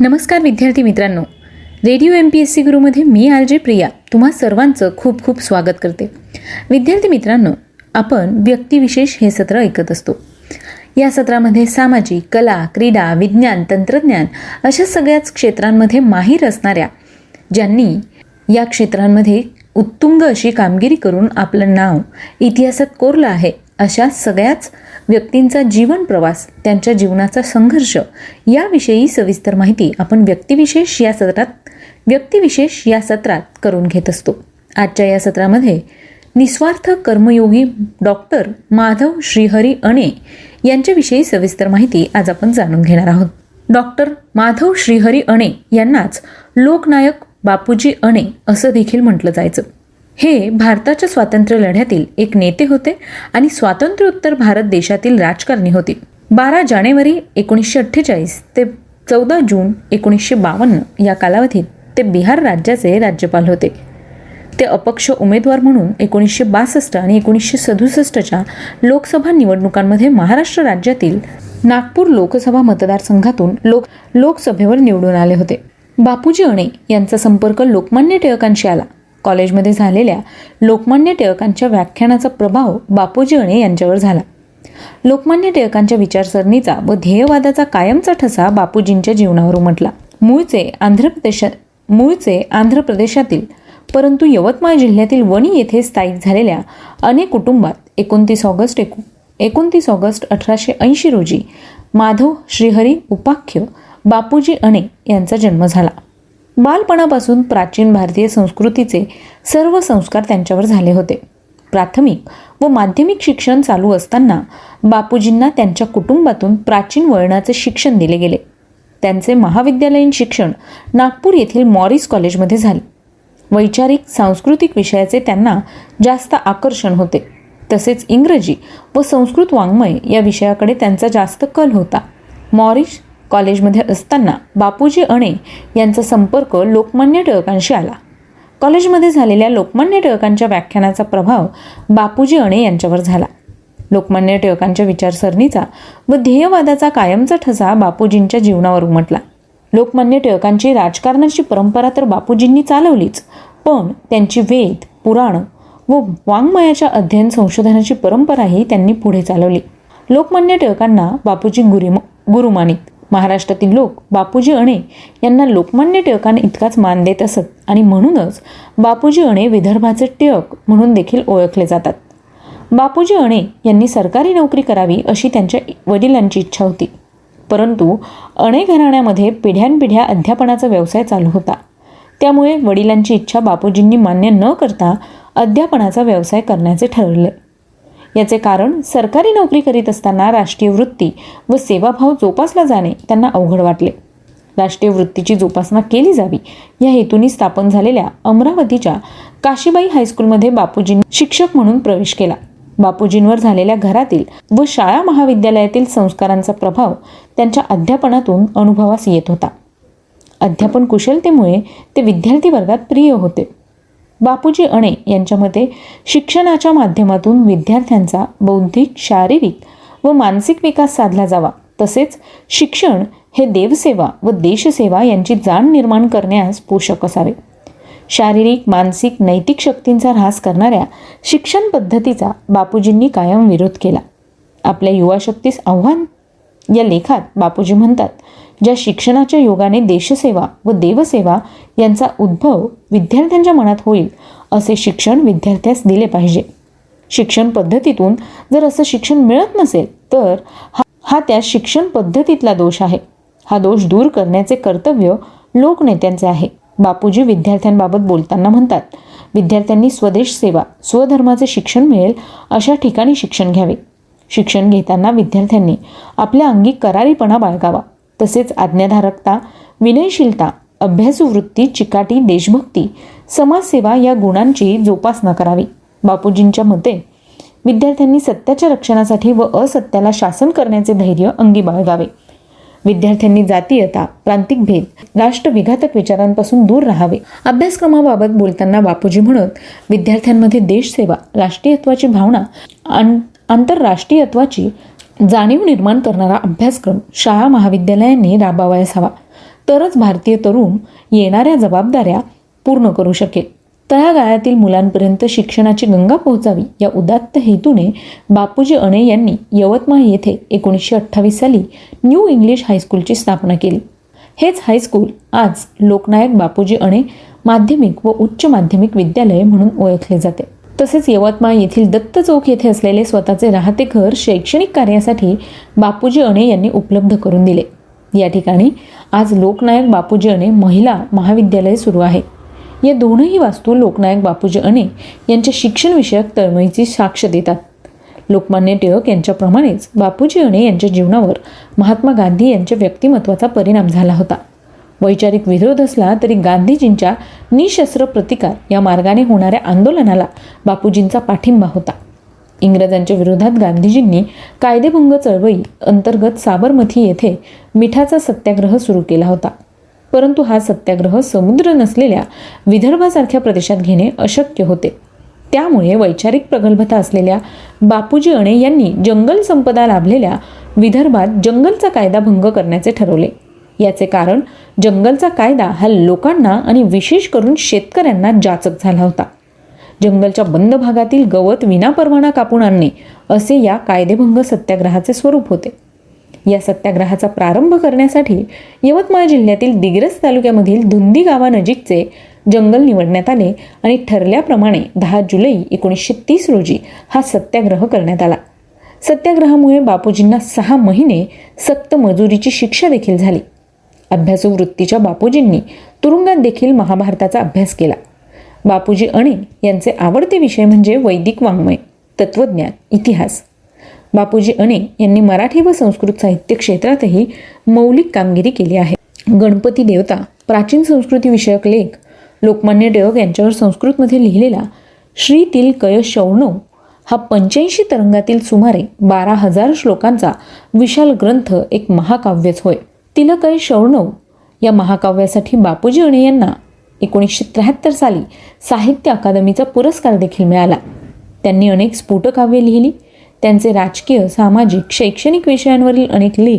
नमस्कार विद्यार्थी मित्रांनो. Radio M P S C गुरुमध्ये मी आर जे प्रिया. तुम्हा सर्वांचं खूप खूप स्वागत करते. विद्यार्थी मित्रांनो आपण व्यक्तिविशेष हे सत्र ऐकत असतो. या सत्रामध्ये सामाजिक कला क्रीडा विज्ञान तंत्रज्ञान अशा सगळ्याच क्षेत्रांमध्ये माहीर असणाऱ्या ज्यांनी या क्षेत्रांमध्ये उत्तुंग अशी कामगिरी करून आपलं नाव इतिहासात कोरलं आहे अशा सगळ्याच व्यक्तींचा जीवन प्रवास त्यांच्या जीवनाचा संघर्ष याविषयी सविस्तर माहिती आपण व्यक्तिविशेष या सत्रात व्यक्तिविशेष या सत्रात करून घेत असतो. आजच्या या सत्रामध्ये निस्वार्थ कर्मयोगी डॉक्टर माधव श्रीहरी अणे यांच्याविषयी सविस्तर माहिती आज आपण जाणून घेणार आहोत. डॉक्टर माधव श्रीहरी अणे यांनाच लोकनायक बापूजी अणे असं देखील म्हटलं जायचं. हे भारताच्या स्वातंत्र्य लढ्यातील एक नेते होते आणि स्वातंत्र्योत्तर भारत देशातील राजकारणी होते. बारा जानेवारी एकोणीसशे अठ्ठेचाळीस ते चौदा जून एकोणीसशे बावन्न या कालावधीत ते बिहार राज्याचे राज्यपाल होते. ते अपक्ष उमेदवार म्हणून एकोणीसशे बासष्ट आणि एकोणीसशे सदुसष्टच्या लोकसभा निवडणुकांमध्ये महाराष्ट्र राज्यातील नागपूर लोकसभा मतदारसंघातून लोक लोकसभेवर निवडून आले होते. बापूजी अणे यांचा संपर्क लोकमान्य टिळकांशी आला. कॉलेजमध्ये झालेल्या लोकमान्य टिळकांच्या व्याख्यानाचा प्रभाव बापूजी अणे यांच्यावर झाला. लोकमान्य टिळकांच्या विचारसरणीचा व ध्येयवादाचा कायमचा ठसा बापूजींच्या जीवनावर उमटला मूळचे आंध्र प्रदेशात मूळचे आंध्र प्रदेशातील परंतु यवतमाळ जिल्ह्यातील वणी येथे स्थायिक झालेल्या अनेक कुटुंबात एकोणतीस ऑगस्ट एकू एकोणतीस ऑगस्ट अठराशे ऐंशी रोजी माधव श्रीहरी उपाख्य बापूजी अणे यांचा जन्म झाला. बालपणापासून प्राचीन भारतीय संस्कृतीचे सर्व संस्कार त्यांच्यावर झाले होते. प्राथमिक व माध्यमिक शिक्षण चालू असताना बापूजींना त्यांच्या कुटुंबातून प्राचीन वळणाचे शिक्षण दिले गेले. त्यांचे महाविद्यालयीन शिक्षण नागपूर येथील मॉरिस कॉलेजमध्ये झाले. वैचारिक सांस्कृतिक विषयाचे त्यांना जास्त आकर्षण होते. तसेच इंग्रजी व संस्कृत वाङ्मय या विषयाकडे त्यांचा जास्त कल होता. मॉरिश कॉलेजमध्ये असताना बापूजी अणे यांचा संपर्क लोकमान्य टिळकांशी आला. कॉलेजमध्ये झालेल्या लोकमान्य टिळकांच्या व्याख्यानाचा प्रभाव बापूजी अणे यांच्यावर झाला. लोकमान्य टिळकांच्या विचारसरणीचा व ध्येयवादाचा कायमचा ठसा बापूजींच्या जीवनावर उमटला. लोकमान्य टिळकांची राजकारणाची परंपरा तर बापूजींनी चालवलीच पण त्यांची वेद पुराण व वाङ्मयाच्या अध्ययन संशोधनाची परंपराही त्यांनी पुढे चालवली. लोकमान्य टिळकांना बापूजी गुरी गुरुमानित. महाराष्ट्रातील लोक बापूजी अणे यांना लोकमान्य टिळकांना इतकाच मान देत असत आणि म्हणूनच बापूजी अणे विदर्भाचे टिळक म्हणून देखील ओळखले जातात. बापूजी अणे यांनी सरकारी नोकरी करावी अशी त्यांच्या वडिलांची इच्छा होती. परंतु अणे घराण्यामध्ये पिढ्यानपिढ्या अध्यापनाचा व्यवसाय चालू होता. त्यामुळे वडिलांची इच्छा बापूजींनी मान्य न करता अध्यापनाचा व्यवसाय करण्याचे ठरवले याचे कारण सरकारी नोकरी करीत असताना राष्ट्रीय वृत्ती व सेवाभाव जोपासला जाणे त्यांना अवघड वाटले. राष्ट्रीय वृत्तीची जोपासना केली जावी या हेतूने स्थापन झालेल्या अमरावतीच्या काशीबाई हायस्कूलमध्ये बापूजींनी शिक्षक म्हणून प्रवेश केला. बापूजींवर झालेल्या घरातील व शाळा महाविद्यालयातील संस्कारांचा प्रभाव त्यांच्या अध्यापनातून अनुभवास येत होता. अध्यापन कुशलतेमुळे ते विद्यार्थी वर्गात प्रिय होते. बापूजी अणे यांच्या मते शिक्षणाच्या माध्यमातून विद्यार्थ्यांचा बौद्धिक शारीरिक व मानसिक विकास साधला जावा. तसेच शिक्षण हे देवसेवा व देशसेवा यांची जाण निर्माण करण्यास पोषक असावे. शारीरिक मानसिक नैतिक शक्तींचा ऱ्हास करणाऱ्या शिक्षण पद्धतीचा बापूजींनी कायम विरोध केला. आपल्या युवाशक्तीस आव्हान या लेखात बापूजी म्हणतात ज्या शिक्षणाच्या योगाने देशसेवा व देवसेवा यांचा उद्भव विद्यार्थ्यांच्या मनात होईल असे शिक्षण विद्यार्थ्यास दिले पाहिजे. शिक्षण पद्धतीतून जर असं शिक्षण मिळत नसेल तर हा हा त्या शिक्षण पद्धतीतला दोष आहे. हा दोष दूर करण्याचे कर्तव्य लोकनेत्यांचे आहे. बापूजी विद्यार्थ्यांबाबत बोलताना म्हणतात विद्यार्थ्यांनी स्वदेश सेवा स्वधर्माचे शिक्षण मिळेल अशा ठिकाणी शिक्षण घ्यावे. शिक्षण घेताना विद्यार्थ्यांनी आपल्या अंगी करारीपणा बाळगावा. तसेच आज्ञाधारकता विनयशीलता अभ्यासवृत्ती चिकाटी देशभक्ती समाजसेवा या गुणांची जोपासना करावी. बापूजींच्या मते विद्यार्थ्यांनी सत्याच्या रक्षणासाठी व असत्याला शासन करण्याचे धैर्य अंगी बाळगावे. विद्यार्थ्यांनी जातीयता प्रांतिक भेद राष्ट्रविघातक विचारांपासून दूर राहावे. अभ्यासक्रमाबाबत बोलताना बापूजी म्हणत विद्यार्थ्यांमध्ये देशसेवा राष्ट्रीयत्वाची भावना आणि आंतरराष्ट्रीयत्वाची जाणीव निर्माण करणारा अभ्यासक्रम शाळा महाविद्यालयांनी राबवायस हवा. तरच भारतीय तरुण येणाऱ्या जबाबदाऱ्या पूर्ण करू शकेल. तळागाळातील मुलांपर्यंत शिक्षणाची गंगा पोहोचावी या उदात्त हेतूने बापूजी अणे यांनी यवतमाळ येथे एकोणीसशे अठ्ठावीस साली न्यू इंग्लिश हायस्कूलची स्थापना केली. हेच हायस्कूल आज लोकनायक बापूजी अणे माध्यमिक व उच्च माध्यमिक विद्यालय म्हणून ओळखले जाते. तसेच यवतमाळ येथील दत्त चौक येथे असलेले स्वतःचे राहते घर शैक्षणिक कार्यासाठी बापूजी अणे यांनी उपलब्ध करून दिले. या ठिकाणी आज लोकनायक बापूजी अणे महिला महाविद्यालय सुरू आहे. या दोनही वास्तू लोकनायक बापूजी अणे यांच्या शिक्षणविषयक तळमळीची साक्ष देतात. लोकमान्य टिळक यांच्याप्रमाणेच बापूजी अणे यांच्या जीवनावर महात्मा गांधी यांच्या व्यक्तिमत्वाचा परिणाम झाला होता. वैचारिक विरोध असला तरी गांधीजींच्या निशस्त्र प्रतिकार या मार्गाने होणाऱ्या आंदोलनाला बापूजींचा पाठिंबा होता. इंग्रजांच्या विरोधात गांधीजींनी कायदेभंग चळवळी अंतर्गत साबरमती येथे मिठाचा सत्याग्रह सुरू केला होता. परंतु हा सत्याग्रह समुद्र नसलेल्या विदर्भासारख्या प्रदेशात घेणे अशक्य होते. त्यामुळे वैचारिक प्रगल्भता असलेल्या बापूजी अणे यांनी जंगल संपदा लाभलेल्या विदर्भात जंगलचा कायदा भंग करण्याचे ठरवले. याचे कारण जंगलचा कायदा हा लोकांना आणि विशेष करून शेतकऱ्यांना जाचक झाला होता. जंगलच्या बंद भागातील गवत विनापरवाना कापून आणणे असे या कायदेभंग सत्याग्रहाचे स्वरूप होते. या सत्याग्रहाचा प्रारंभ करण्यासाठी यवतमाळ जिल्ह्यातील दिग्रस तालुक्यामधील धुंदी गावानजीकचे जंगल निवडण्यात आले आणि ठरल्याप्रमाणे दहा जुलै एकोणीसशे तीस रोजी हा सत्याग्रह करण्यात आला. सत्याग्रहामुळे बापूजींना सहा महिने सक्त मजुरीची शिक्षा देखील झाली. अभ्यासू वृत्तीच्या बापूजींनी तुरुंगात देखील महाभारताचा अभ्यास केला. बापूजी अणे यांचे आवडते विषय म्हणजे वैदिक वाङ्मय तत्वज्ञान इतिहास. बापूजी अणे यांनी मराठी व संस्कृत साहित्य क्षेत्रातही मौलिक कामगिरी केली आहे. गणपती देवता प्राचीन संस्कृतीविषयक लेख लोकमान्य टिळक यांच्यावर संस्कृतमध्ये लिहिलेला श्रीतील कय शौणव हा पंच्याऐंशी तरंगातील सुमारे बारा हजार श्लोकांचा विशाल ग्रंथ एक महाकाव्यच होय. तिलकय शौणव या महाकाव्यासाठी बापूजी अणे यांना एकोणीसशे त्र्याहत्तर साली साहित्य अकादमीचा पुरस्कार देखील मिळाला. त्यांनी अनेक स्फोटकाव्ये लिहिली. त्यांचे राजकीय सामाजिक शैक्षणिक विषयांवरील अनेक लेख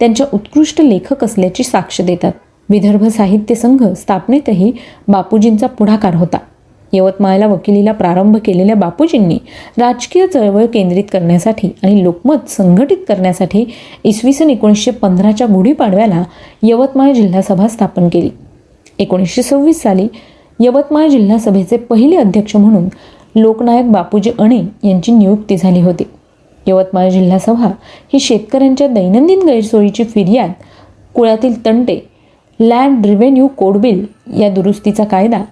त्यांच्या उत्कृष्ट लेखक असल्याची साक्ष देतात. विदर्भ साहित्य संघ स्थापनेतही बापूजींचा पुढाकार होता. यवतमाळला वकिलीला प्रारंभ केलेल्या बापूजींनी राजकीय चळवळ केंद्रित करण्यासाठी आणि लोकमत संघटित करण्यासाठी इसवी सन एकोणीसशे पंधराच्या गुढीपाडव्याला यवतमाळ जिल्हा सभा स्थापन केली. एकोणीसशे सव्वीस साली यवतमाळ जिल्हा सभेचे पहिले अध्यक्ष म्हणून लोकनायक बापूजी अणे यांची नियुक्ती झाली होती. यवतमाळ जिल्हा सभा ही शेतकऱ्यांच्या दैनंदिन गैरसोयीची फिर्याद कुळातील तंटे लँड रिव्हेन्यू कोडबिल या दुरुस्तीचा कायदा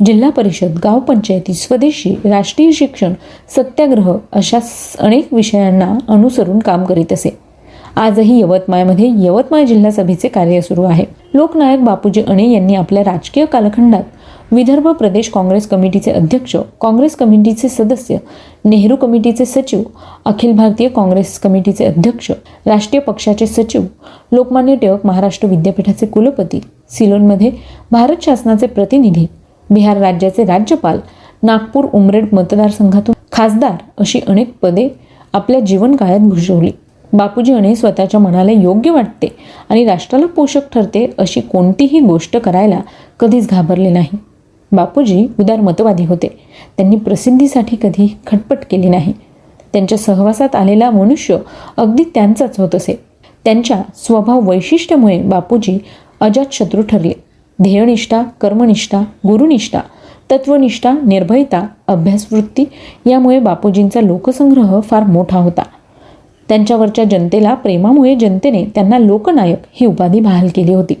जिल्हा परिषद गाव पंचायती स्वदेशी राष्ट्रीय शिक्षण सत्याग्रह अशा अनेक विषयांना अनुसरून काम करीत असे. आजही यवतमाळमध्ये यवतमाळ जिल्हा सभेचे कार्य सुरू आहे. लोकनायक बापूजी अणे यांनी आपल्या राजकीय कालखंडात विदर्भ प्रदेश काँग्रेस कमिटीचे अध्यक्ष काँग्रेस कमिटीचे सदस्य नेहरू कमिटीचे सचिव अखिल भारतीय काँग्रेस कमिटीचे अध्यक्ष राष्ट्रीय पक्षाचे सचिव लोकमान्य टिळक महाराष्ट्र विद्यापीठाचे कुलपती सिलोनमध्ये भारत शासनाचे प्रतिनिधी बिहार राज्याचे राज्यपाल नागपूर उमरेड मतदारसंघातून खासदार अशी अनेक पदे आपल्या जीवनकाळात भूषवली. बापूजी अणे स्वतःच्या मनाला योग्य वाटते आणि राष्ट्राला पोषक ठरते अशी कोणतीही गोष्ट करायला कधीच घाबरले नाही. बापूजी उदार मतवादी होते. त्यांनी प्रसिद्धीसाठी कधी खटपट केली नाही. त्यांच्या सहवासात आलेला मनुष्य अगदी त्यांचाच होत असे. त्यांच्या स्वभाव वैशिष्ट्यामुळे बापूजी अजातशत्रू ठरले. ध्येयनिष्ठा कर्मनिष्ठा गुरुनिष्ठा तत्वनिष्ठा निर्भयता अभ्यासवृत्ती यामुळे बापूजींचा लोकसंग्रह फार मोठा होता. त्यांच्यावरच्या जनतेला प्रेमामुळे जनतेने त्यांना लोकनायक ही उपाधी बहाल केली होती.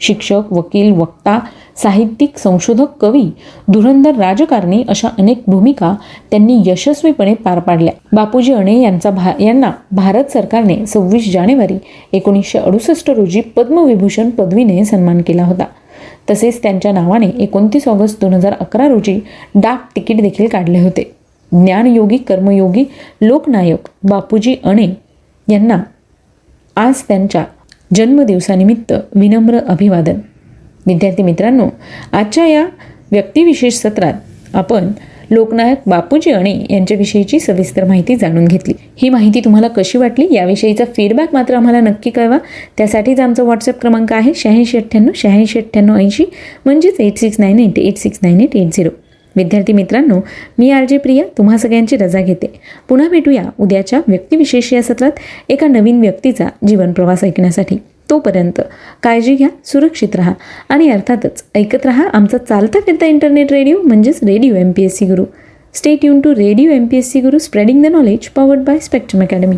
शिक्षक वकील वक्ता साहित्यिक संशोधक कवी धुरंधर राजकारणी अशा अनेक भूमिका त्यांनी यशस्वीपणे पार पाडल्या. बापूजी अणे यांचा भा यांना भारत सरकारने सव्वीस जानेवारी एकोणीसशे अडुसष्ट रोजी पद्मविभूषण पदवीने सन्मान केला होता. तसेच त्यांच्या नावाने एकोणतीस ऑगस्ट दोन हजार अकरा रोजी डाक तिकीट देखील काढले होते. ज्ञानयोगी कर्मयोगी लोकनायक बापूजी अणे यांना आज त्यांच्या जन्मदिवसानिमित्त विनम्र अभिवादन. विद्यार्थी मित्रांनो आजच्या या व्यक्तिविशेष सत्रात आपण लोकनायक बापूजी अणे यांच्याविषयीची सविस्तर माहिती जाणून घेतली. ही माहिती तुम्हाला कशी वाटली? याविषयीचा फीडबॅक मात्र आम्हाला नक्की कळवा. त्यासाठीच आमचा व्हॉट्सअप क्रमांक आहे शहाऐंशी अठ्ठ्याण्णव शहाऐंशी अठ्ठ्याण्णव ऐंशी म्हणजेच eight six nine eight eight six nine eight eight zero विद्यार्थी मित्रांनो मी आर जे प्रिया तुम्हा सगळ्यांची रजा घेते. पुन्हा भेटूया उद्याच्या व्यक्तिविशेष या सत्रात एका नवीन व्यक्तीचा जीवन प्रवास ऐकण्यासाठी. तोपर्यंत काळजी घ्या सुरक्षित राहा आणि अर्थातच ऐकत राहा आमचा चालता फिरता इंटरनेट रेडिओ म्हणजेच radio M P S C Guru stay युन to radio M P S C Guru spreading the knowledge powered by Spectrum Academy